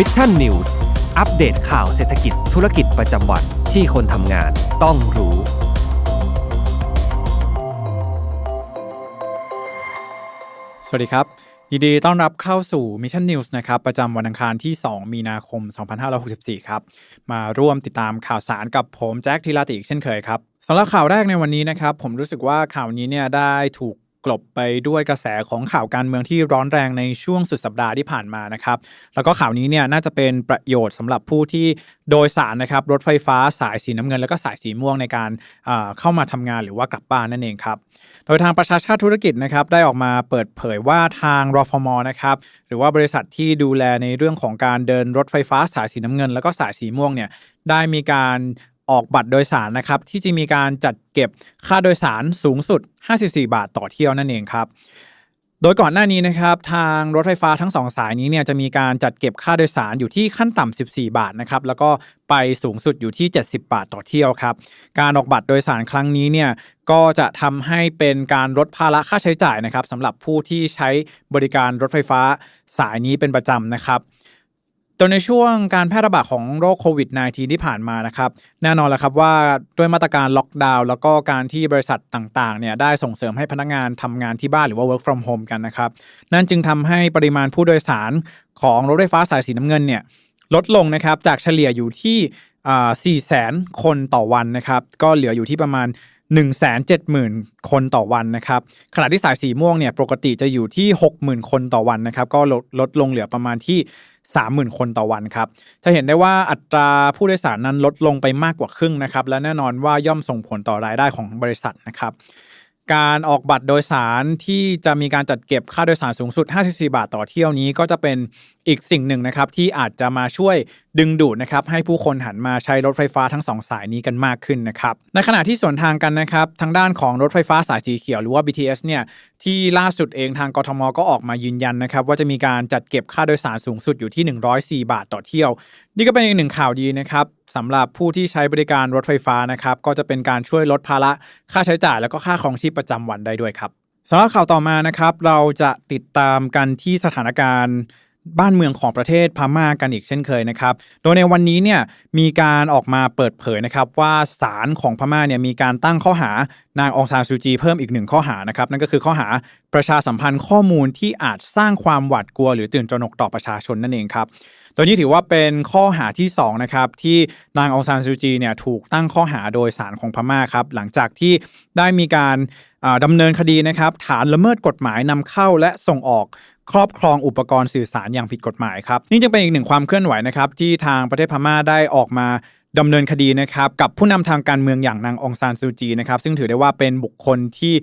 มิชชั่นนิวส์อัปเดตข่าวเศรษฐกิจธุรกิจประจำวันที่คนทำงานต้องรู้ สวัสดีครับ ยินดีต้อนรับเข้าสู่ Mission News นะครับ ประจำวันอังคารที่ 2 มีนาคม 2564 ครับ มาร่วมติดตามข่าวสารกับผมแจ็คทีลาติอีกเช่นเคยครับสำหรับข่าวแรกในวันนี้นะครับ ผมรู้สึกว่าข่าวนี้เนี่ยได้ถูก กลบไปด้วยกระแสของข่าวการเมืองที่ร้อนแรงในช่วงสุดสัปดาห์ที่ผ่านมานะครับแล้วก็ข่าวนี้เนี่ยน่าจะเป็นประโยชน์สำหรับผู้ที่โดยสารนะครับรถไฟฟ้าสายสีน้ำเงิน แล้วก็สายสีม่วงในการอ่าเข้ามาทำงานหรือว่ากลับบ้านนั่นเองครับโดยทางประชาชาติธุรกิจนะครับได้ออกมาเปิดเผยว่าทางรฟมนะครับหรือว่าบริษัทที่ดูแลในเรื่องของการเดินรถไฟฟ้าสายสีน้ำเงิน แล้วก็สายสีม่วงเนี่ยได้มีการ ออกบัตรโดยสารนะครับที่จะมีการจัดเก็บค่าโดยสารสูงสุด 54 บาทต่อเที่ยวนั่นเองครับโดยก่อนหน้านี้นะครับทางรถไฟฟ้าทั้งสองสายนี้เนี่ยจะมีการจัดเก็บค่าโดยสารอยู่ที่ขั้นต่ำ14 บาทนะครับแล้วก็ไปสูงสุดอยู่ที่ 70 บาทต่อเที่ยวครับการออกบัตรโดยสารครั้งนี้เนี่ยก็จะทำให้เป็นการลดภาระค่าใช้จ่ายนะครับสำหรับผู้ที่ใช้บริการรถไฟฟ้าสายนี้เป็นประจำนะครับ โดยในช่วงการแพร่ระบาดของโรคโควิด -19 ที่ผ่านมานะครับ แน่นอนแล้วครับว่าด้วยมาตรการล็อกดาวน์แล้วก็การที่บริษัทต่างๆเนี่ยได้ส่งเสริมให้พนักงานทำงานที่บ้านหรือว่า work from home กันนะครับ นั่นจึงทำให้ปริมาณผู้โดยสารของรถไฟฟ้าสายสีน้ำเงินเนี่ยลดลงนะครับจากเฉลี่ยอยู่ที่4 0 0 0 0 0คนต่อวันนะครับ ก็เหลืออยู่ที่ประมาณ 1 7 0 0 0 0 คนต่อวันนะครับ ขณะที่สายสีม่วงเนี่ยปกติจะอยู่ที่ 60,000 คนต่อวันนะครับ ก็ลดลดลงเหลือประมาณที่ 30,000 คนต่อวันครับ จะเห็นได้ว่าอัตราผู้โดยสารนั้นลดลงไปมากกว่าครึ่งนะครับ และแน่นอนว่าย่อมส่งผลต่อรายได้ของบริษัทนะครับ การออกบัตรโดยสารที่จะมีการจัดเก็บค่าโดยสารสูงสุด 54 บาทต่อเที่ยวนี้ ก็จะเป็น อีกสิ่งหนึ่งนะครับที่อาจจะมาช่วยดึงดูดนะครับให้ผู้คนหันมาใช้รถไฟฟ้าทั้งสองสายนี้กันมากขึ้นนะครับในขณะที่สวนทางกันนะครับทางด้านของรถไฟฟ้าสายสีเขียวหรือว่า BTS เนี่ยที่ล่าสุดเองทางกทมก็ออกมายืนยันนะครับว่าจะมีการจัดเก็บค่าโดยสารสูงสุดอยู่ที่ 104 บาทต่อเที่ยว นี่ก็เป็นอีกหนึ่งข่าวดีนะครับสำหรับผู้ที่ใช้บริการรถไฟฟ้านะครับก็จะเป็นการช่วยลดภาระค่าใช้จ่าย แล้วก็ค่าครองชีพประจำวันได้ด้วยครับสำหรับข่าวต่อมานะครับเราจะติดตามกันที่สถานการณ์ บ้านเมืองของประเทศพม่ากันอีกเช่นเคยนะครับ โดยในวันนี้เนี่ยมีการออกมาเปิดเผยนะครับว่าศาลของพม่าเนี่ยมีการตั้งข้อหานางองซานซูจีเพิ่มอีกหนึ่งข้อหานะครับนั่นก็คือข้อหาประชาสัมพันธ์ข้อมูลที่อาจสร้างความหวาดกลัว หรือตื่นตระหนกต่อประชาชนนั่นเองครับตัวนี้ถือว่าเป็นข้อหาที่2นะครับที่นางองซานซูจีเนี่ยถูกตั้งข้อหาโดยศาลของพม่าครับหลังจากที่ได้มีการดำเนินคดีนะครับฐานละเมิดกฎหมายนำเข้าและส่งออก ครอบครองอุปกรณ์สื่อสารอย่างผิดกฎหมายครับนี่จึงเป็นอีกหนึ่งความเคลื่อนไหวนะครับที่ทางประเทศพม่าได้ออกมาดำเนินคดีนะครับกับผู้นำทางการเมืองอย่างนางองซานซูจีนะครับซึ่งถือได้ว่าเป็นบุคคลที่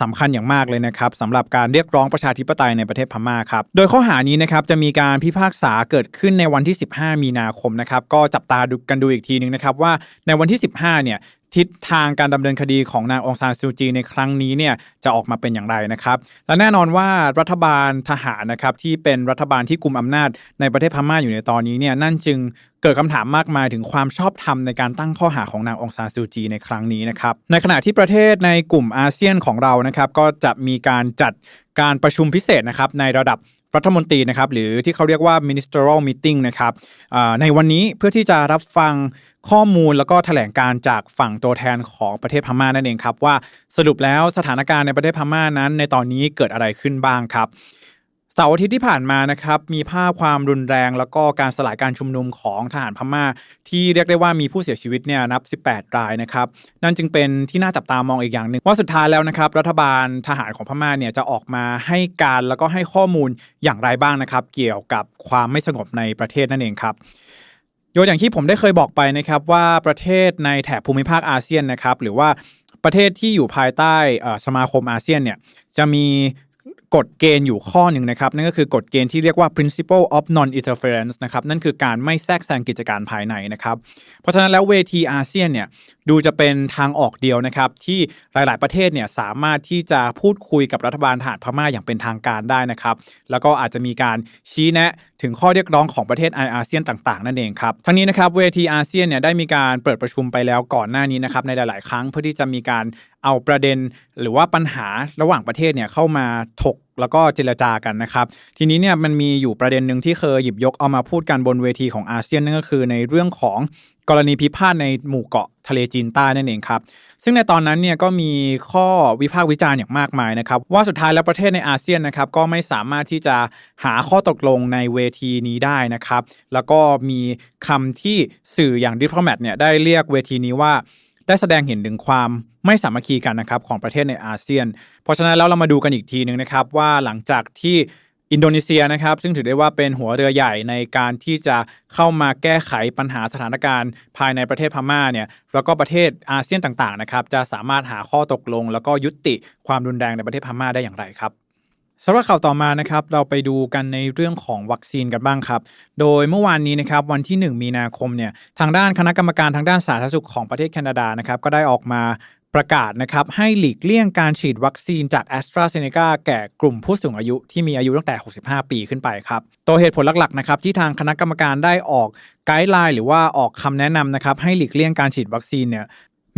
สำคัญอย่างมากเลยนะครับสำหรับการเรียกร้องประชาธิปไตยในประเทศพม่าครับโดยข้อหานี้นะครับจะมีการพิพากษาเกิดขึ้นในวันที่ 15 มีนาคมนะครับก็จับตาดูกันดูอีกทีนึงนะครับว่าในวันที่ 15 เนี่ย ทิศทางการดำเนินคดีของนางองซานซูจีในครั้งนี้เนี่ยจะออกมาเป็นอย่างไรนะครับ และแน่นอนว่ารัฐบาลทหารนะครับที่เป็นรัฐบาลที่กุมอำนาจในประเทศพม่าอยู่ในตอนนี้เนี่ยนั่นจึงเกิดคำถามมากมายถึงความชอบธรรมในการตั้งข้อหาของนางองซานซูจีในครั้งนี้นะครับในขณะที่ประเทศในกลุ่มอาเซียนของเรานะครับก็จะมีการจัดการประชุมพิเศษนะครับในระดับรัฐมนตรีนะครับหรือที่เขาเรียกว่า ministerial meeting นะครับในวันนี้เพื่อที่จะรับฟัง ข้อมูลแล้วก็แถลงการจากฝั่งตัวแทนของประเทศพม่านั่นเองครับว่าสรุปแล้วสถานการณ์ในประเทศพม่านั้น ในตอนนี้เกิดอะไรขึ้นบ้างครับเสาร์อาทิตย์ที่ผ่านมานะครับมีภาพความรุนแรง แล้วก็การสลายการชุมนุมของทหารพม่า ที่เรียกได้ว่ามีผู้เสียชีวิตเนี่ยนับ 18 รายนะครับนั่นจึงเป็นที่น่าจับตามองอีกอย่างหนึ่งว่าสุดท้ายแล้วนะครับรัฐบาลทหารของพม่าเนี่ยจะออกมาให้การแล้วก็ให้ข้อมูลอย่างไรบ้างนะครับ เกี่ยวกับความไม่สงบในประเทศนั่นเองครับ โดยอย่างที่ผมได้เคยบอกไปนะครับว่าประเทศในแถบภูมิภาคอาเซียนนะครับหรือว่าประเทศที่อยู่ภายใต้สมาคมอาเซียนเนี่ยจะมีกฎเกณฑ์อยู่ข้อหนึ่งนะครับ นั่นก็คือกฎเกณฑ์ที่เรียกว่า principle of non interference นะครับนั่นคือการไม่แทรกแซงกิจการภายในนะครับ เพราะฉะนั้นแล้วเวทีอาเซียนเนี่ย ดูจะเป็นทางออกเดียวนะครับ ที่หลาย ๆ ประเทศเนี่ยสามารถที่จะพูดคุยกับรัฐบาลทหารพม่าอย่างเป็นทางการได้นะครับ แล้วก็อาจจะมีการชี้แนะถึงข้อเรียกร้องของประเทศไออาเซียนต่าง ๆ นั่นเองครับทั้งนี้นะครับเวทีอาเซียนเนี่ยได้มีการเปิดประชุมไปแล้วก่อนหน้านี้นะครับในหลาย ๆ ครั้งเพื่อที่จะมีการเอาประเด็น หรือว่าปัญหาระหว่างประเทศเนี่ยเข้ามาถก แล้วก็เจรจากันนะครับ ทีนี้เนี่ยมันมีอยู่ประเด็นหนึ่งที่เคยหยิบยกเอามาพูดกันบนเวทีของอาเซียนนั่นก็คือในเรื่องของกรณีพิพาทในหมู่เกาะทะเลจีนใต้นั่นเองครับ ซึ่งในตอนนั้นเนี่ยก็มีข้อวิพากษ์วิจารณ์อย่างมากมายนะครับ ว่าสุดท้ายแล้วประเทศในอาเซียนนะครับก็ไม่สามารถที่จะหาข้อตกลงในเวทีนี้ได้นะครับ แล้วก็มีคำที่สื่ออย่างดิพ l o แม t เนี่ยได้เรียกเวทีนี้ว่า ได้แสดงเห็นถึงความไม่สามัคคีกันนะครับของประเทศในอาเซียน เพราะฉะนั้นแล้วเรามาดูกันอีกทีหนึ่งนะครับว่าหลังจากที่อินโดนีเซียนะครับซึ่งถือได้ว่าเป็นหัวเรือใหญ่ในการที่จะเข้ามาแก้ไขปัญหาสถานการณ์ ภายในประเทศพม่าเนี่ยแล้วก็ประเทศอาเซียนต่างๆนะครับจะสามารถหาข้อตกลง แล้วก็ยุติความรุนแรงในประเทศพม่าได้อย่างไรครับ สำหรับข่าวต่อมานะครับเราไปดูกันในเรื่องของวัคซีนกันบ้างครับ โดยเมื่อวานนี้นะครับวันที่ 1 มีนาคมเนี่ยทางด้านคณะกรรมการทางด้านสาธารณสุขของประเทศแคนาดานะครับก็ได้ออกมาประกาศนะครับให้หลีกเลี่ยงการฉีดวัคซีนจาก a s t r a z เซ e c a แก่กลุ่มผู้สูงอายุที่มีอายุตั้งแต่ 65 ปีขึ้นไปครับ ตัวเหตุผลหลักๆนะครับที่ทางคณะกรรมการได้ออกไกด์ไลน์หรือว่าออกคำแนะนำนะครับให้หลีกเลี่ยงการฉีดวัคซีนเนี่ย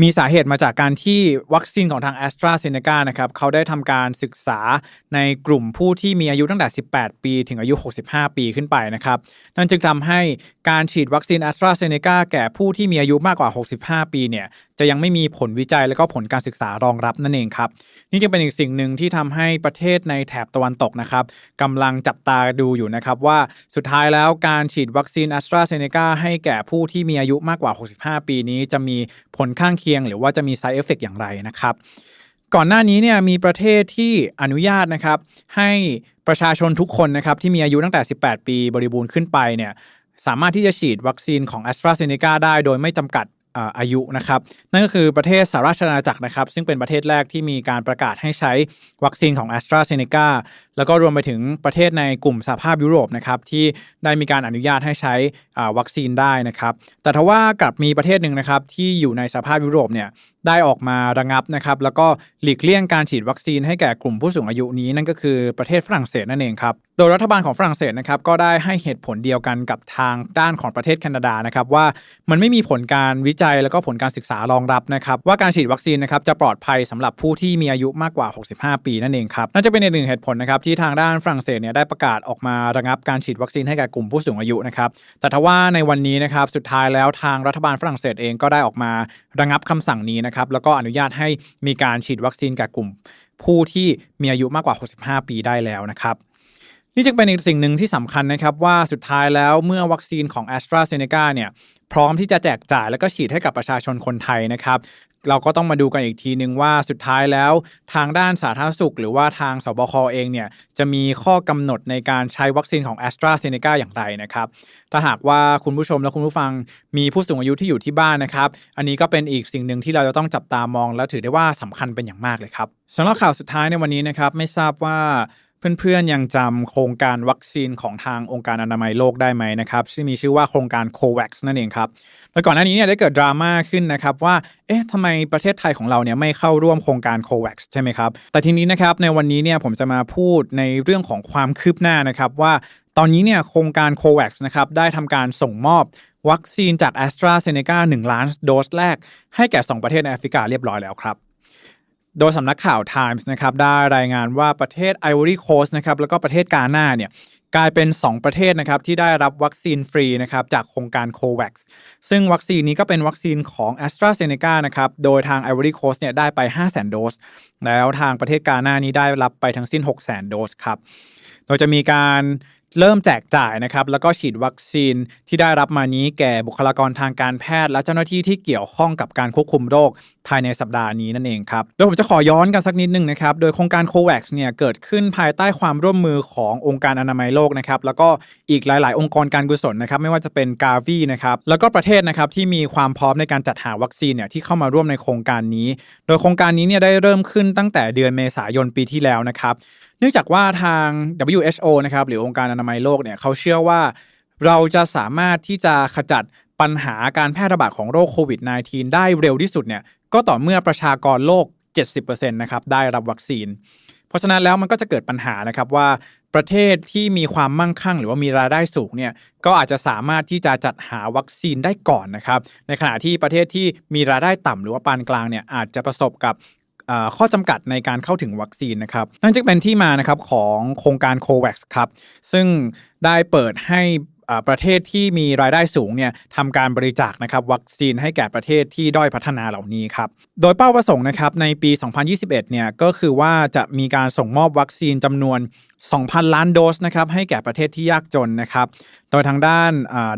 มีสาเหตุมาจากการที่วัคซีนของทาง a s t r a z เซ e c a นะครับเขาได้ทำการศึกษาในกลุ่มผู้ที่มีอายุตั้งแต่ 18 ปี ถึงอายุ 65 ปีขึ้นไปนะครับนั่นจึงทำให้การฉีดวัคซีน a s t r a z เซ e c a แก่ผู้ที่มีอายุมากกว่า 65 ปีเนี่ยจะยังไม่มีผลวิจัยและก็ผลการศึกษารองรับนั่นเองครับนี่จึงเป็นอีกสิ่งหนึ่งที่ทำให้ประเทศในแถบตะวันตกนะครับกำลังจับตาดูอยู่นะครับว่าสุดท้ายแล้วการฉีดวัคซีน a s t r a z เซ e c a ให้แก่ผู้ที่มีอายุมากกว่า 65 ปีนี้จะมีผลข้างเคียงหรือว่าจะมี side effect อย่างไรนะครับ ก่อนหน้านี้เนี่ยมีประเทศที่อนุญาตนะครับให้ประชาชนทุกคนนะครับที่มีอายุตั้งแต่ 18 ปีบริบูรณ์ขึ้นไปเนี่ยสามารถที่จะฉีดวัคซีนของ a s t r a z เซ e c a ได้โดยไม่จำกัด อายุนะครับ นั่นก็คือประเทศสหราชอาณาจักรนะครับ ซึ่งเป็นประเทศแรกที่มีการประกาศให้ใช้วัคซีนของ a s t r a z เซ e c a แล้วก็รวมไปถึงประเทศในกลุ่มสหภาพยุโรปนะครับที่ได้มีการอนุญาตให้ใช้วัคซีนได้นะครับ แต่ทว่ากลับมีประเทศหนึ่งนะครับที่อยู่ในสหภาพยุโรปเนี่ย ได้ออกมาระงับนะครับแล้วก็หลีกเลี่ยงการฉีดวัคซีนให้แก่กลุ่มผู้สูงอายุนี้นั่นก็คือประเทศฝรั่งเศสนั่นเองครับโดยรัฐบาลของฝรั่งเศสนะครับก็ได้ให้เหตุผลเดียวกันกับทางด้านของประเทศแคนาดานะครับว่ามันไม่มีผลการวิจัยแล้วก็ผลการศึกษารองรับนะครับว่าการฉีดวัคซีนนะครับจะปลอดภัยสำหรับผู้ที่มีอายุมากกว่า 65 ปีนั่นเองครับนั่นจะเป็นอีกหนึ่งเหตุผลนะครับที่ทางด้านฝรั่งเศสเนี่ยได้ประกาศออกมาระงับการฉีดวัคซีนให้แก่กลุ่มผู้สูงอายุนะครับแต่ทว่าในวันนี้นะครับสุดท้ายแล้วทางรัฐบาลฝรั่งเศสเองก็ได้ออกมาระงับคำสั่งนี้นะครับแล้วก็อนุญาตให้มีการฉีดวัคซีนกับกลุ่ม ผู้ที่มีอายุมากกว่า 65 ปีได้แล้วนะครับนี่จึงเป็นอีกสิ่งหนึ่งที่สำคัญนะครับว่าสุดท้ายแล้วเมื่อวัคซีนของ a s t r a z เซ e c a เนี่ยพร้อมที่จะแจกจ่ายและก็ฉีดให้กับประชาชนคนไทยนะครับ เราก็ต้องมาดูกันอีกทีนึงว่าสุดท้ายแล้วทางด้านสาธารณสุข หรือว่าทางสบคเองเนี่ยจะมีข้อกำหนดในการใช้วัคซีนของ a s t r a z เซ e c a อย่างไรนะครับถ้าหากว่าคุณผู้ชมและคุณผู้ฟังมีผู้สูงอายุที่อยู่ที่บ้านนะครับอันนี้ก็เป็นอีกสิ่งหนึ่งที่เราจะต้องจับตามอง และถือได้ว่าสำคัญเป็นอย่างมากเลยครับสำหรับข่าวสุดท้ายในวันนี้นะครับไม่ทราบว่า เพื่อนๆยังจำโครงการวัคซีนของทางองค์การอนามัยโลกได้ไหมนะครับที่มีชื่อว่าโครงการ COVAX นั่นเองครับแล้วก่อนหน้านี้เนี่ยได้เกิดดราม่าขึ้นนะครับว่าเอ๊ะทำไมประเทศไทยของเราเนี่ยไม่เข้าร่วมโครงการ COVAX ใช่ไหมครับแต่ทีนี้นะครับในวันนี้เนี่ยผมจะมาพูดในเรื่องของความคืบหน้านะครับว่าตอนนี้เนี่ยโครงการ COVAX นะครับได้ทำการส่งมอบวัคซีนจาก a s t r a z เซ e c a 1 ล้านโดสแรก ให้แก่ 2 ประเทศในแอฟริกาเรียบร้อยแล้วครับ โดยสำนักข่าว Times นะครับได้รายงานว่าประเทศ Ivory Coast นะครับแล้วก็ประเทศกาหน้าเนี่ยกลายเป็น 2 ประเทศนะครับที่ได้รับวัคซีนฟรีนะครับจากโครงการ COVAX ซึ่งวัคซีนนี้ก็เป็นวัคซีนของ a s t r a z เซ e c a นะครับโดยทาง Ivory Coast เนี่ยได้ไป 500,000 โดส แล้วทางประเทศกาหน้านี้ได้รับไปทั้งสิ้น 600,000 โดสครับโดยจะมีการ เริ่มแจกจ่ายนะครับแล้วก็ฉีดวัคซีนที่ได้รับมานี้แก่บุคลากรทางการแพทย์ และเจ้าหน้าที่ที่เกี่ยวข้องกับการควบคุมโรคภายในสัปดาห์นี้นั่นเองครับโดยผมจะขอย้อนกันสักนิดนึงนะครับโดยโครงการ COVAX เนี่ยเกิดขึ้นภายใต้ความร่วมมือขององค์การอนามัยโลกนะครับแล้วก็อีกหลาย ๆ องค์กรการกุศลนะครับไม่ว่าจะเป็น Gavi นะครับแล้วก็ประเทศนะครับที่มีความพร้อมในการจัดหาวัคซีนเนี่ยที่เข้ามาร่วมในโครงการนี้ โดยโครงการนี้เนี่ยได้เริ่มขึ้นตั้งแต่เดือนเมษายนปีที่แล้วนะครับเนื่องจากว่าทาง WHO นะครับหรือองค์การอนามัยโลกเนี่ยเขาเชื่อว่าเราจะสามารถที่จะขจัดปัญหาการแพร่ระบาดของโรคโควิด -19 ได้เร็วที่สุดเนี่ยก็ต่อเมื่อประชากรโลก 70%นะครับได้รับวัคซีน เพราะฉะนั้นแล้วมันก็จะเกิดปัญหานะครับว่าประเทศที่มีความมั่งคั่ง หรือว่ามีรายได้สูงเนี่ยก็อาจจะสามารถที่จะจัดหาวัคซีนได้ก่อนนะครับ ในขณะที่ประเทศที่มีรายได้ต่ำหรือว่าปานกลางเนี่ยอาจจะประสบกับ ข้อจำกัดในการเข้าถึงวัคซีนนะครับนั่นจึงเป็นที่มานะครับของโครงการ COVAX ครับซึ่งได้เปิดให้ ประเทศที่มีรายได้สูงเนี่ยทำการบริจาคนะครับวัคซีนให้แก่ประเทศที่ด้อยพัฒนาเหล่านี้ครับโดยเป้าประสงค์นะครับในปี 2021 เนี่ยก็คือว่าจะมีการส่งมอบวัคซีนจำนวน 2,000 ล้านโดสนะครับให้แก่ประเทศที่ยากจนนะครับโดยทางด้าน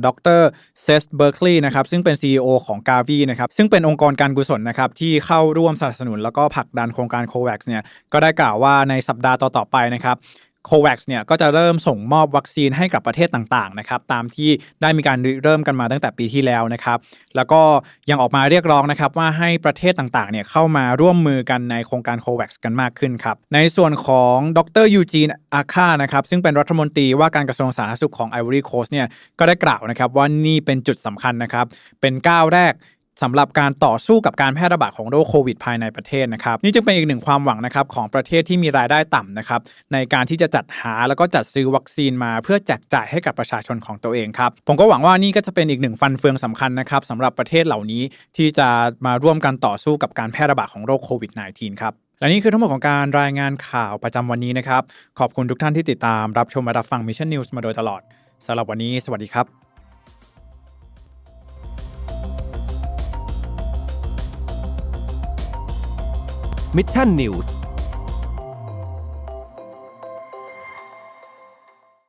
ดรเซสเบอร์คลีย์นะครับซึ่งเป็น CEO ของ g a v i นะครับซึ่งเป็นองค์กรการกุศลนะครับที่เข้าร่วมสนับสนุนแล้วก็ผลักดันโครงการ COVAX เนี่ยก็ได้กล่าวว่าในสัปดาห์ต่อๆไปนะครับ COVAX เนี่ยก็จะเริ่มส่งมอบวัคซีนให้กับประเทศต่างๆนะครับตามที่ได้มีการเริ่มกันมาตั้งแต่ปีที่แล้วนะครับแล้วก็ยังออกมาเรียกร้องนะครับว่าให้ประเทศต่างๆเนี่ยเข้ามาร่วมมือกันในโครงการ COVAX กันมากขึ้นครับในส่วนของดรยูจีนอาคานะครับซึ่งเป็นรัฐมนตรีว่าการกระทรวงสาธารณสุขของ Ivory Coast เนี่ยก็ได้กล่าวนะครับว่านี่เป็นจุดสำคัญนะครับเป็นก้าวแรก สำหรับการต่อสู้กับการแพร่ระบาดของโรคโควิดภายในประเทศนะครับนี่จึงเป็นอีกหนึ่งความหวังนะครับของประเทศที่มีรายได้ต่ำนะครับในการที่จะจัดหาแล้วก็จัดซื้อวัคซีนมาเพื่อแจกจ่ายให้กับประชาชนของตัวเองครับผมก็หวังว่านี่ก็จะเป็นอีกหนึ่งฟันเฟืองสำคัญนะครับสำหรับประเทศเหล่านี้ที่จะมาร่วมกันต่อสู้กับการแพร่ระบาดของโรคโควิด -19 ครับและนี่คือทั้งหมดของการรายงานข่าวประจำวันนี้นะครับ ขอบคุณทุกท่านที่ติดตามรับชมและรับฟัง Mission News มาโดยตลอดสำหรับวันนี้ สวัสดีครับ Mission News